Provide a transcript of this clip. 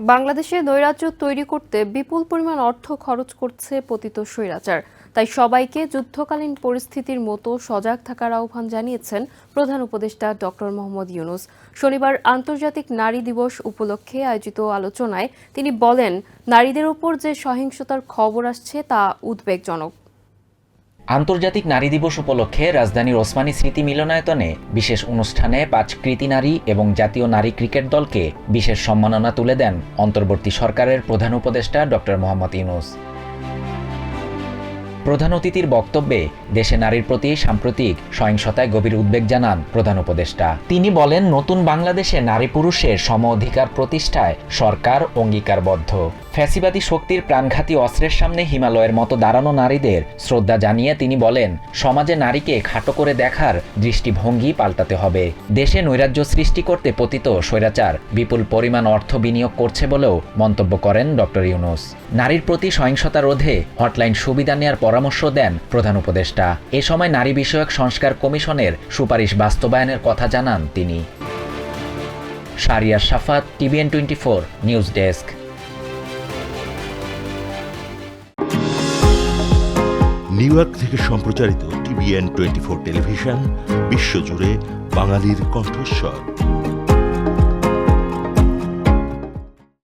বাংলাদেশে নৈরাজ্য তৈরি করতে বিপুল পরিমাণ অর্থ খরচ করছে পতিত স্বৈরাচার। তাই সবাইকে যুদ্ধকালীন পরিস্থিতির মতো সজাগ থাকার আহ্বান জানিয়েছেন প্রধান উপদেষ্টা ডক্টর মোহাম্মদ ইউনুস। শনিবার আন্তর্জাতিক নারী দিবস উপলক্ষে আয়োজিত আলোচনায় তিনি বলেন, নারীদের ওপর যে সহিংসতার খবর আসছে তা উদ্বেগজনক। আন্তর্জাতিক নারী দিবস উপলক্ষে রাজধানীর ওসমানী স্মৃতি মিলনায়তনে বিশেষ অনুষ্ঠানে পাঁচ কৃতি নারী এবং জাতীয় নারী ক্রিকেট দলকে বিশেষ সম্মাননা তুলে দেন অন্তর্বর্তী সরকারের প্রধান উপদেষ্টা ডক্টর মোহাম্মদ ইউনুস। প্রধান অতিথির বক্তব্যে দেশে নারীর প্রতি সাম্প্রতিক সহিংসতায় গভীর উদ্বেগ জানান প্রধান উপদেষ্টা। তিনি বলেন, নতুন বাংলাদেশে নারী পুরুষের সম অধিকার প্রতিষ্ঠায় সরকার অঙ্গীকারবদ্ধ। ফ্যাসিবাদী শক্তির প্রাণঘাতী অস্ত্রের সামনে হিমালয়ের মতো দাঁড়ানো নারীদের শ্রদ্ধা জানিয়ে তিনি বলেন, সমাজে নারীকে খাটো করে দেখার দৃষ্টিভঙ্গি পাল্টাতে হবে। দেশে নৈরাজ্য সৃষ্টি করতে পতিত স্বৈরাচার বিপুল পরিমাণ অর্থ বিনিয়োগ করছে বলেও মন্তব্য করেন ডক্টর ইউনুস। নারীর প্রতি সহিংসতা রোধে হটলাইন সুবিধা নেওয়ার পরামর্শ দেন প্রধান উপদেষ্টা। এ সময় নারী বিষয়ক সংস্কার কমিশনের সুপারিশ বাস্তবায়নের কথা জানান তিনি। Shahriar Safat TVN twenty four, news desk. New York থেকে সম্প্রচারিত টিভিএন টোয়েন্টি ফোর টেলিভিশন, বিশ্বজুড়ে বাঙালির কণ্ঠস্বর।